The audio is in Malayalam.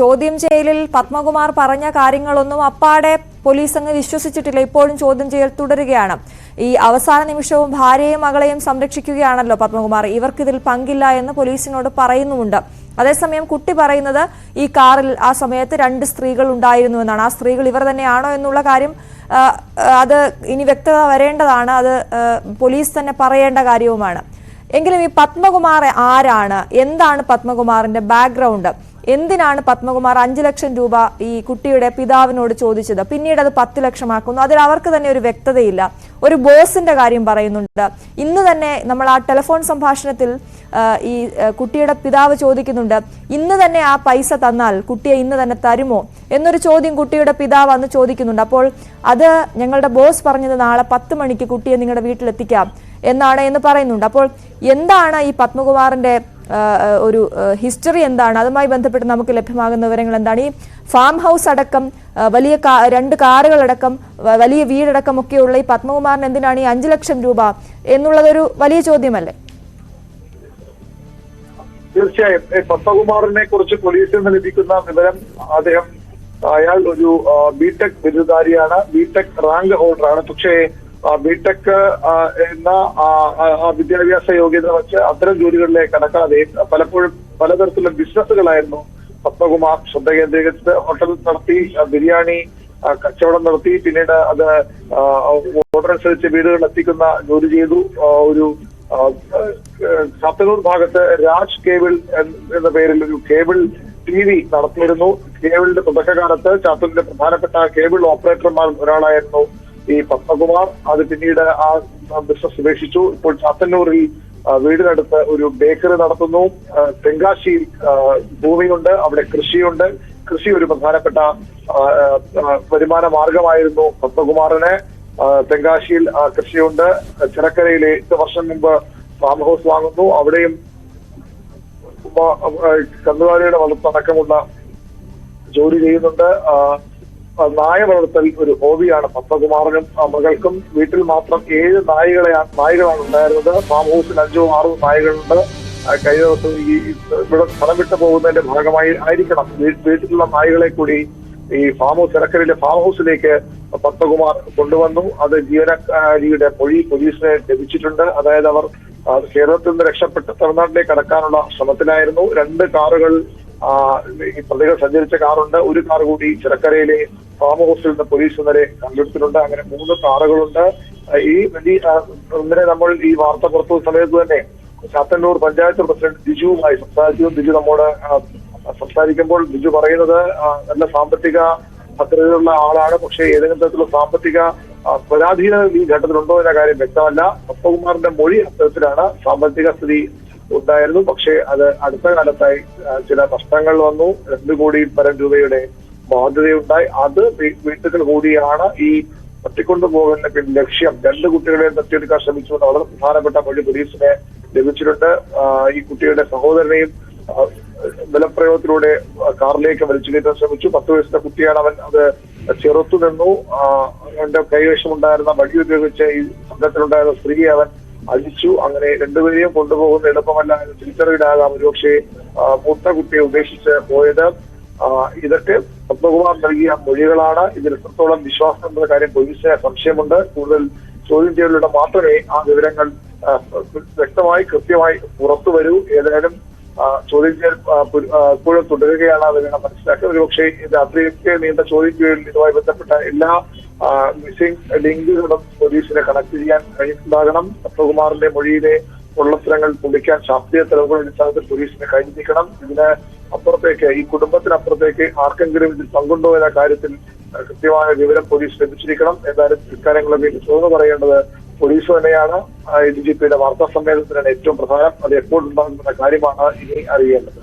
ചോദ്യം ചെയ്യലിൽ പത്മകുമാർ പറഞ്ഞ കാര്യങ്ങളൊന്നും അപ്പാടെ പോലീസ് അങ്ങ് വിശ്വസിച്ചിട്ടില്ല. ഇപ്പോഴും ചോദ്യം ചെയ്യൽ തുടരുകയാണ്. ഈ അവസാന നിമിഷവും ഭാര്യയും മകളെയും സംരക്ഷിക്കുകയാണല്ലോ പത്മകുമാർ. ഇവർക്കിതിൽ പങ്കില്ല എന്ന് പോലീസിനോട് പറയുന്നുമുണ്ട്. അതേസമയം കുട്ടി പറയുന്നത് ഈ കാറിൽ ആ സമയത്ത് രണ്ട് സ്ത്രീകൾ ഉണ്ടായിരുന്നു എന്നാണ്. ആ സ്ത്രീകൾ ഇവർ തന്നെയാണോ എന്നുള്ള കാര്യം അത് ഇനി വ്യക്തത വരേണ്ടതാണ്. അത് പോലീസ് തന്നെ പറയേണ്ട കാര്യവുമാണ്. എങ്കിലും ഈ പത്മകുമാർ ആരാണ്? എന്താണ് പത്മകുമാറിന്റെ ബാക്ക്ഗ്രൗണ്ട്? എന്തിനാണ് പത്മകുമാർ അഞ്ചു ലക്ഷം രൂപ ഈ കുട്ടിയുടെ പിതാവിനോട് ചോദിച്ചത്? പിന്നീട് അത് പത്ത് ലക്ഷമാക്കുന്നു. അതിൽ അവർക്ക് തന്നെ ഒരു വ്യക്തതയില്ല. ഒരു ബോസിന്റെ കാര്യം പറയുന്നുണ്ട്. ഇന്ന് തന്നെ നമ്മൾ ആ ടെലിഫോൺ സംഭാഷണത്തിൽ ഈ കുട്ടിയുടെ പിതാവ് ചോദിക്കുന്നുണ്ട് ഇന്ന് തന്നെ ആ പൈസ തന്നാൽ കുട്ടിയെ ഇന്ന് തന്നെ തരുമോ? എന്നൊരു ചോദ്യം കുട്ടിയുടെ പിതാവ് അന്ന് ചോദിക്കുന്നുണ്ട്. അപ്പോൾ അത് ഞങ്ങളുടെ ബോസ് പറഞ്ഞത് നാളെ പത്ത് മണിക്ക് കുട്ടിയെ നിങ്ങളുടെ വീട്ടിലെത്തിക്കാം. എന്നാണ് എന്ന് പറയുന്നുണ്ട്. അപ്പോൾ എന്താണ് ഈ പത്മകുമാറിന്റെ ഒരു ഹിസ്റ്ററി എന്താണ്? അതുമായി ബന്ധപ്പെട്ട് നമുക്ക് ലഭ്യമാകുന്ന വിവരങ്ങൾ എന്താണ്? ഈ ഫാം ഹൗസ് അടക്കം വലിയ രണ്ട് കാറുകളടക്കം വലിയ വീടടക്കം ഒക്കെയുള്ള ഈ പത്മകുമാറിന് എന്തിനാണ് ഈ അഞ്ചു ലക്ഷം രൂപ എന്നുള്ളതൊരു വലിയ ചോദ്യമല്ലേ? തീർച്ചയായും. പത്മകുമാറിനെ കുറിച്ച് പോലീസിൽ നിന്ന് ലഭിക്കുന്ന വിവരം അദ്ദേഹം അയാൾ ഒരു ബിടെക് ബിരുദധാരിയാണ്. ബിടെക് റാങ്ക് ഹോൾഡറാണ് പക്ഷേ ബിടെക് എന്ന വിദ്യാഭ്യാസ യോഗ്യത വെച്ച് അത്തരം ജോലികളിലേക്ക് കടക്കാതെ പലപ്പോഴും പലതരത്തിലുള്ള ബിസിനസ്സുകളായിരുന്നു. പത്മകുമാർ ശ്രദ്ധ കേന്ദ്രീകരിച്ചത് ഹോട്ടൽ നടത്തി ബിരിയാണി കച്ചവടം നടത്തി പിന്നീട് അത് ഓർഡറനുസരിച്ച് വീടുകളിൽ എത്തിക്കുന്ന ജോലി ചെയ്തു. ഒരു സത്തനൂർ ഭാഗത്ത് രാജ് കേബിൾ എന്ന പേരിൽ ഒരു കേബിൾ ടി വി നടത്തിയിരുന്നു. കേബിളിന്റെ തുടക്കകാലത്ത് ചാത്തൂരിന്റെ പ്രധാനപ്പെട്ട കേബിൾ ഓപ്പറേറ്റർമാർ ഒരാളായിരുന്നു ഈ പത്മകുമാർ അത് പിന്നീട് ആ ബിസിനസ് ഉപേക്ഷിച്ചു. ഇപ്പോൾ ചാത്തന്നൂരിൽ വീടിനടുത്ത് ഒരു ബേക്കറി നടത്തുന്നു. തെങ്കാശിയിൽ ഭൂമിയുണ്ട് അവിടെ കൃഷിയുണ്ട്. കൃഷി ഒരു പ്രധാനപ്പെട്ട വരുമാന മാർഗമായിരുന്നു പത്മകുമാറിന്. തെങ്കാശിയിൽ കൃഷിയുണ്ട്. ചിറക്കരയിൽ എട്ട് വർഷം മുമ്പ് ഫാം ഹൗസ് വാങ്ങുന്നു. അവിടെയും കന്നുകാലിയുടെ വളർത്തടക്കമുള്ള ജോലി ചെയ്യുന്നുണ്ട്. നായ വളർത്തൽ ഒരു ഹോബിയാണ്. പത്മകുമാറിനും മകൾക്കും വീട്ടിൽ മാത്രം ഏഴ് നായകളെയാണ് നായകളാണ് ഉണ്ടായിരുന്നത്. ഫാം ഹൗസിൽ അഞ്ചോ ആറോ നായകളുണ്ട്. കഴിഞ്ഞ ദിവസം ഈ ഇവിടെ സ്ഥലം വിട്ടു പോകുന്നതിന്റെ ഭാഗമായി ആയിരിക്കണം. വീട്ടിലുള്ള നായകളെ കൂടി ഈ ഫാം ഹൗസ് ഇടക്കരയിലെ ഫാം ഹൗസിലേക്ക് പത്മകുമാർ കൊണ്ടുവന്നു. അത് ജീവനക്കാരിയുടെ മൊഴി പോലീസിനെ ലഭിച്ചിട്ടുണ്ട്. അതായത് അവർ കേരളത്തിൽ നിന്ന് രക്ഷപ്പെട്ട് തമിഴ്നാട്ടിലേക്ക് കടക്കാനുള്ള ശ്രമത്തിലായിരുന്നു. രണ്ട് കാറുകൾ ഈ പ്രതികൾ സഞ്ചരിച്ച കാറുണ്ട്. ഒരു കാർ കൂടി ചിറക്കരയിലെ ഫാം ഹൗസിൽ നിന്ന് പോലീസ് ഇന്നലെ കണ്ടെടുത്തിട്ടുണ്ട്. അങ്ങനെ മൂന്ന് കാറുകളുണ്ട്. ഈ ഇന്നലെ നമ്മൾ ഈ വാർത്ത പുറത്തു സമയത്ത് തന്നെ ചാത്തന്നൂർ പഞ്ചായത്ത് പ്രസിഡന്റ് ബിജുവുമായി സംസാരിച്ചു. ബിജു നമ്മോട് സംസാരിക്കുമ്പോൾ ബിജു പറയുന്നത് നല്ല സാമ്പത്തിക ഭദ്രതയുള്ള ആളാണ്. പക്ഷേ ഏതെങ്കിലും തരത്തിലുള്ള സാമ്പത്തിക പരാധീനത ഈ ഘട്ടത്തിലുണ്ടോ എന്ന കാര്യം വ്യക്തമല്ല. പത്മകുമാറിന്റെ മൊഴി അത്തരത്തിലാണ്. സാമ്പത്തിക സ്ഥിതി ഉണ്ടായിരുന്നു. പക്ഷേ അത് അടുത്ത കാലത്തായി ചില നഷ്ടങ്ങൾ വന്നു. രണ്ടു കോടി പരം രൂപയുടെ ബാധ്യതയുണ്ടായി. അത് വീട്ടുകൾ കൂടിയാണ് ഈ തട്ടിക്കൊണ്ടു പോകുന്ന പിന്നെ ലക്ഷ്യം. രണ്ട് കുട്ടികളെ തട്ടിയെടുക്കാൻ ശ്രമിച്ചു എന്ന വളരെ പ്രധാനപ്പെട്ട മൊഴി പോലീസിനെ ലഭിച്ചിട്ടുണ്ട്. ഈ കുട്ടിയുടെ സഹോദരനെയും ബലപ്രയോഗത്തിലൂടെ കാറിലേക്ക് വലിച്ചു കയറ്റാൻ ശ്രമിച്ചു. പത്ത് വയസ്സിന്റെ കുട്ടിയാണ് അവൻ. അത് ചെറുത്തു നിന്നു. എന്റെ കൈവശമുണ്ടായിരുന്ന വഴി ഉപയോഗിച്ച് ഈ സംഘത്തിലുണ്ടായിരുന്ന സ്ത്രീയെ അവൻ അടിച്ചു അങ്ങനെ രണ്ടുപേരെയും കൊണ്ടുപോകുന്ന എളുപ്പമല്ല എന്ന് തിരിച്ചറിയിലാകാം ഒരുപക്ഷെ മൂത്ത കുട്ടിയെ ഉപേക്ഷിച്ച് പോയത്. ഇതൊക്കെ പത്മകുമാർ നൽകിയ മൊഴികളാണ്. ഇതിൽ എത്രത്തോളം വിശ്വാസം എന്ന കാര്യം പോലീസിന് സംശയമുണ്ട്. കൂടുതൽ ചോദ്യം ചെയ്യലിലൂടെ മാത്രമേ ആ വിവരങ്ങൾ വ്യക്തമായി കൃത്യമായി പുറത്തു വരൂ ഏതായാലും ചോദ്യം ചെയ്യൽ ഇപ്പോഴും തുടരുകയാണ്. അത് വേണം മനസ്സിലാക്കുക ഒരുപക്ഷെ രാത്രിയൊക്കെ നീണ്ട ചോദ്യം ചെയ്യലിൽ ഇതുമായി ബന്ധപ്പെട്ട എല്ലാ മിസ്സിംഗ് ലിങ്കുകളും പോലീസിനെ കണക്ട് ചെയ്യാൻ കഴിഞ്ഞിട്ടുണ്ടാകണം പത്മകുമാറിന്റെ മൊഴിയിലെ പൊള്ളത്തരങ്ങൾ പൊളിക്കാൻ ശാസ്ത്രീയ തെളിവുകൾ അടിസ്ഥാനത്തിൽ പോലീസിനെ കഴിഞ്ഞിരിക്കണം ഇതിന് അപ്പുറത്തേക്ക് ഈ കുടുംബത്തിനപ്പുറത്തേക്ക് ആർക്കെങ്കിലും ഇതിൽ പങ്കുണ്ടോ എന്ന കാര്യത്തിൽ കൃത്യമായ വിവരം പോലീസ് ലഭിച്ചിരിക്കണം. എന്തായാലും ഇക്കാര്യങ്ങളൊക്കെ തുറന്നു പറയേണ്ടത് പോലീസ് തന്നെയാണ്. ഡി ജി പിയുടെ വാർത്താ സമ്മേളനത്തിനാണ് ഏറ്റവും പ്രധാനം. അത് എപ്പോഴുണ്ടാകുന്ന കാര്യമാണ് ഇനി അറിയേണ്ടത്.